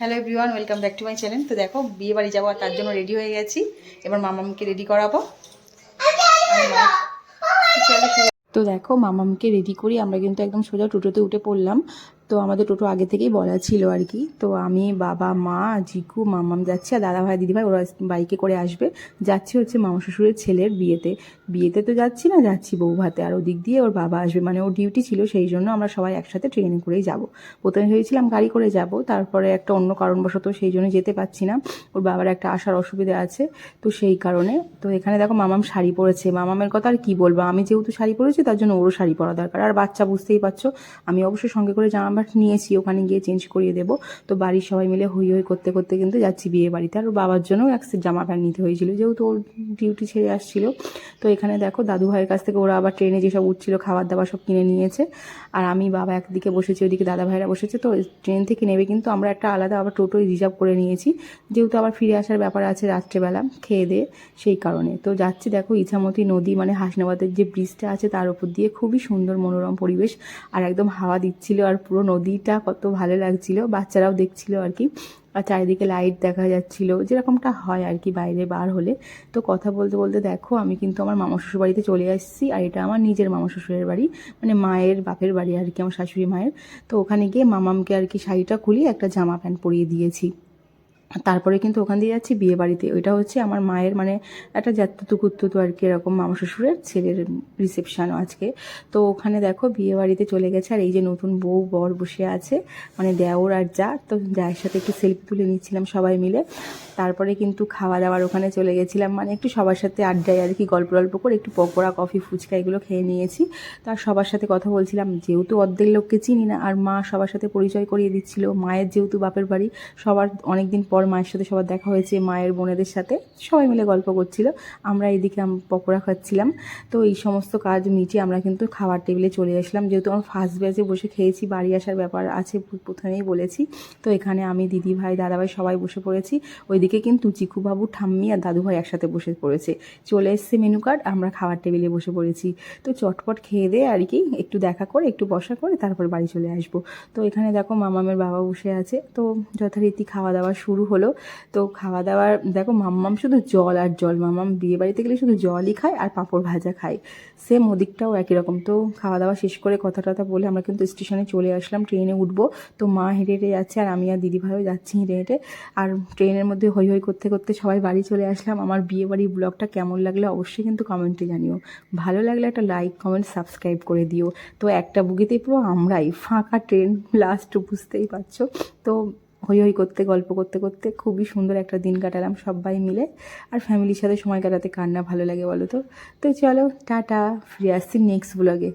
Hello everyone welcome back to my channel তো দেখো বিয়ে বাড়ি যাব আর তার জন্য রেডি হয়ে গেছি। এবার মামামকে রেডি করাবো। তো দেখো মামামকে রেডি করি আমরা কিন্তু একদম সোজা টোটোতে উঠে পড়লাম। তো আমাদের টোটো আগে থেকেই বলা ছিল আর কি। তো আমি, বাবা, মা, জিকু, মামাম যাচ্ছি আর দাদা ভাই, দিদিভাই ওরা বাইকে করে আসবে। যাচ্ছি হচ্ছে মামা শ্বশুরের ছেলের বিয়েতে। বিয়েতে তো যাচ্ছি না, যাচ্ছি বউ ভাতে। আর ওদিক দিয়ে ওর বাবা আসবে। মানে ওর ডিউটি ছিল সেই জন্য আমরা সবাই একসাথে ট্রেনে করেই যাব। প্রথমে ভেবেছিলাম গাড়ি করে যাব। তারপরে একটা অন্য কারণবশত সেই জন্য যেতে পারছি না। ওর বাবার একটা আসার অসুবিধা আছে, তো সেই কারণে। তো এখানে দেখো মামাম শাড়ি পরেছে। মামামের কথা আর কি বলব? আমি যেহেতু শাড়ি পরেছি, তার জন্য ওরও শাড়ি পরা দরকার। আর বাচ্চা বুঝতেই পারছ, আমি অবশ্যই সঙ্গে করে জামা প্যান্ট নিয়েছি, ওখানে গিয়ে চেঞ্জ করিয়ে দেবো। তো বাড়ির সবাই মিলে হই হই করতে করতে কিন্তু যাচ্ছি বিয়ে বাড়িতে। আর বাবার জন্যও এক জামা প্যান্ট নিতে হয়েছিল, যেহেতু ওর ডিউটি ছেড়ে আসছিল। তো এখানে দেখো, দাদু ভাইয়ের কাছ থেকে ওরা আবার ট্রেনে যেসব উঠছিল, খাবার দাবার সব কিনে নিয়েছে। আর আমি বাবা একদিকে বসেছি, ওইদিকে দাদা ভাইরা বসেছে। তো ট্রেন থেকে নেবে কিন্তু আমরা একটা আলাদা আবার টোটোই রিজার্ভ করে নিয়েছি। যেহেতু আবার ফিরে আসার ব্যাপার আছে রাত্রেবেলা, খেয়ে দিয়ে সেই কারণে। তো যাচ্ছি দেখো, ইছামতি নদী মানে হাসনাবাদের যে ব্রিজটা আছে, তার উপর দিয়ে খুবই সুন্দর মনোরম পরিবেশ। আর একদম হাওয়া দিচ্ছিল, আর পুরো নদীটা কত ভালো লাগছিল, বাচ্চারাও দেখছিল আর কি। আর চারিদিকে লাইট দেখা যাচ্ছিল, যেরকমটা হয় আর কি বাইরে বার হলে। তো কথা বলতে বলতে দেখো, আমি কিন্তু আমার মামা শ্বশুর বাড়িতে চলে আসছি, আর এটা আমার নিজের মামা শ্বশুরের বাড়ি মানে মায়ের বাপের বাড়ি আর কি, আমার শাশুড়ি মায়ের। তো ওখানে গিয়ে মামামকে আর কি শাড়িটা খুলিয়ে একটা জামা প্যান্ট পরিয়ে দিয়েছি। তারপরে কিন্তু ওখান দিয়ে যাচ্ছি বিয়ে বাড়িতে। ওইটা হচ্ছে আমার মায়ের মানে একটা জাতুতু কুত্তুতু আর কি এরকম মামা শ্বশুরের ছেলের রিসেপশানও আজকে। তো ওখানে দেখো বিয়ে বাড়িতে চলে গেছে আর এই যে নতুন বউ, বর বসে আছে মানে দেওর আর যা তো যার সাথে একটু সেলফি তুলে নিচ্ছিলাম সবাই মিলে। তারপরে কিন্তু খাওয়া দাওয়ার ওখানে চলে গেছিলাম। মানে একটু সবার সাথে আড্ডায় আর কি গল্প গল্প করে একটু পকোড়া, কফি, ফুচকা এগুলো খেয়ে নিয়েছি। তার সবার সাথে কথা বলছিলাম, যেহেতু অর্ধেক লোককে চিনি না, আর মা সবার সাথে পরিচয় করিয়ে দিচ্ছিল, মায়ের যেহেতু বাপের বাড়ি, সবার অনেক দিন পর মায়ের সাথে সবার দেখা হয়েছে, মায়ের বোনেদের সাথে, সবাই মিলে গল্প করছিল, আমরা এদিকে পকোড়া খাচ্ছিলাম। তো এই সমস্ত কাজ মিটিয়ে আমরা কিন্তু খাবার টেবিলে চলে আসলাম। যেহেতু আমার ফার্স্ট ব্যাচে বসে খেয়েছি, বাড়ি আসার ব্যাপার আছে প্রথমেই বলেছি। তো এখানে আমি দিদি ভাই, দাদাভাই সবাই বসে পড়েছি। ওইদিকে কিন্তু চিকুবাবু, ঠাম্মি আর দাদুভাই একসাথে বসে পড়েছে। চলে এসছে মেনু কার্ড আমরা খাবার টেবিলে বসে পড়েছি। তো চটপট খেয়ে দিয়ে আর কি, একটু দেখা করে, একটু বসা করে তারপর বাড়ি চলে আসব। তো এখানে দেখো মামামের বাবা বসে আছে। তো যথারীতি খাওয়া দাওয়া শুরু হলো। তো খাওয়া দাওয়ার দেখো মাম্মাম শুধু জল আর জল। মাম্মাম বিয়ে বাড়িতে গেলে শুধু জলই খায় আর পাঁপড় ভাজা খায়। সেম ওদিকটাও একই রকম। তো খাওয়া দাওয়া শেষ করে কথা টথা বলে আমরা কিন্তু স্টেশনে চলে আসলাম ট্রেনে উঠবো। তো মা হেঁটে হেঁটে যাচ্ছে আর আমি আর দিদিভাইও যাচ্ছি হেঁটে হেঁটে। আর ট্রেনের মধ্যে হই হই করতে করতে সবাই বাড়ি চলে আসলাম। আমার বিয়ে বাড়ির ব্লগটা কেমন লাগলে অবশ্যই কিন্তু কমেন্টে জানিও। ভালো লাগলে একটা লাইক কমেন্ট সাবস্ক্রাইব করে দিও। তো একটা বুগিতে পুরো আমরাই, ফাঁকা ট্রেন লাস্ট বুঝতেই পারছ। তো হই হই করতে, গল্প করতে করতে খুবই সুন্দর একটা দিন কাটালাম সবাই মিলে। আর ফ্যামিলির সাথে সময় কাটাতে কার না ভালো লাগে বলো তো? তো চলো, টাটা, ফিরে আসছি নেক্সট ব্লগে